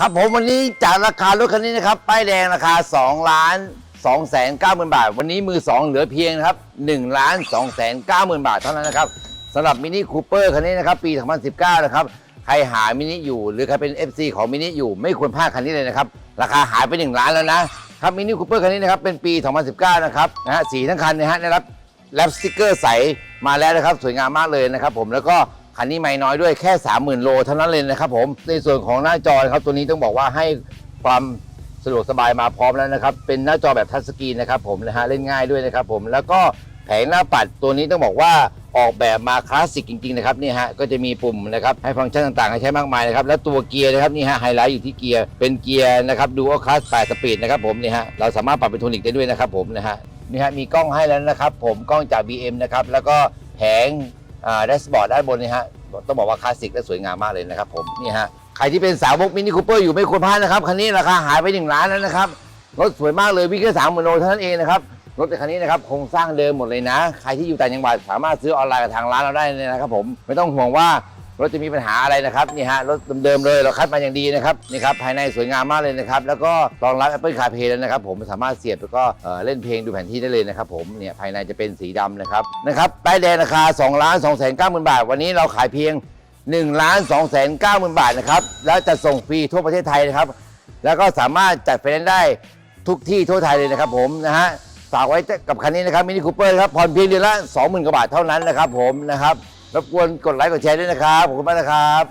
ครับผมวันนี้จากราคารถคันนี้นะครับป้ายแดงราคา 2 ล้าน2แสน9หมื่นบาท วันนี้มือ 2 เหลือเพียงนะครับ1ล้าน2แสน9หมื่นบาทเท่านั้นนะครับสำหรับมินิคูเปอร์คันนี้นะครับปี 2019 นะครับใครหามินิอยู่หรือใครเป็น FC ของมินิอยู่ไม่ควรพลาดคันนี้เลยนะครับราคาหายไป 1 ล้านแล้วนะครับมินิคูเปอร์คันนี้นะครับเป็นปี 2019 นะครับนะฮะสีทั้งคันนะฮะได้รับแรปสติกเกอร์ใสมาแล้วนะครับสวยงามมากเลยนะครับผมแล้วก็ คันนี้ไม่น้อยด้วยแค่ 30,000 โลเท่านั้นเลยนะครับผมในส่วนของหน้าจอนะครับตัวนี้ต้องบอกว่าให้ความสะดวกสบายมาพร้อมแล้วนะครับ เป็นหน้าจอแบบทัชสกรีนนะครับผมนะฮะเล่นง่ายด้วยนะครับผมแล้วก็แผงหน้าปัดตัวนี้ต้องบอกว่าออกแบบมาคลาสสิกจริงๆนะครับนี่ฮะก็จะมีปุ่มนะครับให้ฟังก์ชันต่างๆ ให้ใช้มากมายนะครับและตัวเกียร์นะครับนี่ฮะไฮไลท์อยู่ที่เกียร์เป็นเกียร์นะครับดูอัลคลาส8สปีดนะครับผมนี่ฮะเราสามารถปรับเป็นโทนิกได้ด้วยนะครับผมนะฮะนี่ฮะมีกล้องให้แล้วนะครับ ผมกล้องจาก BM นะครับแล้วก็แผง แดชบอร์ดด้านบนนี่ฮะต้องบอกว่าคลาสสิกและสวยงามมากเลยนะครับผมนี่ฮะใครที่เป็นสาวกมินิคูเปอร์อยู่ไม่ควรพลาดนะครับคันนี้ราคาหายไป1ล้านแล้วนะครับรถสวยมากเลยวิ่งแค่สามหมื่นโลเท่านั้นเองนะครับรถคันนี้นะครับโครงสร้างเดิมหมดเลยนะ ใครที่อยู่ต่างจังหวัดสามารถซื้อออนไลน์กับทางร้านเราได้เลยนะครับผมไม่ต้องห่วงว่า รถจะมีปัญหาอะไรนะครับนี่ฮะรถเดิมๆเลยเราคัดมาอย่างดีนะครับนี่ครับภายในสวยงามมากเลยนะครับแล้วก็รองรับ Apple CarPlay แล้วนะครับผมสามารถเสียบแล้วก็เล่นเพลงดูแผนที่ได้เลยนะครับผมเนี่ยภายในจะเป็นสีดำนะครับนะครับป้ายแดงราคา2ล้าน2แสน9หมื่นบาท วันนี้เราขายเพียง1ล้าน2แสน9หมื่นบาทนะครับแล้วจะส่งฟรีทั่วประเทศไทยนะครับแล้วก็สามารถจัดไฟแนนซ์ได้ทุกที่ทั่วไทยเลยนะครับผมนะฮะฝากไว้กับคันนี้นะครับมินิคูเปอร์ครับผ่อนเพียงเดือนละ20,000กว่าบาทเท่านั้นนะครับผมนะครับ รบกวนกดไลค์กดแชร์ด้วยนะครับขอบคุณมากนะครับ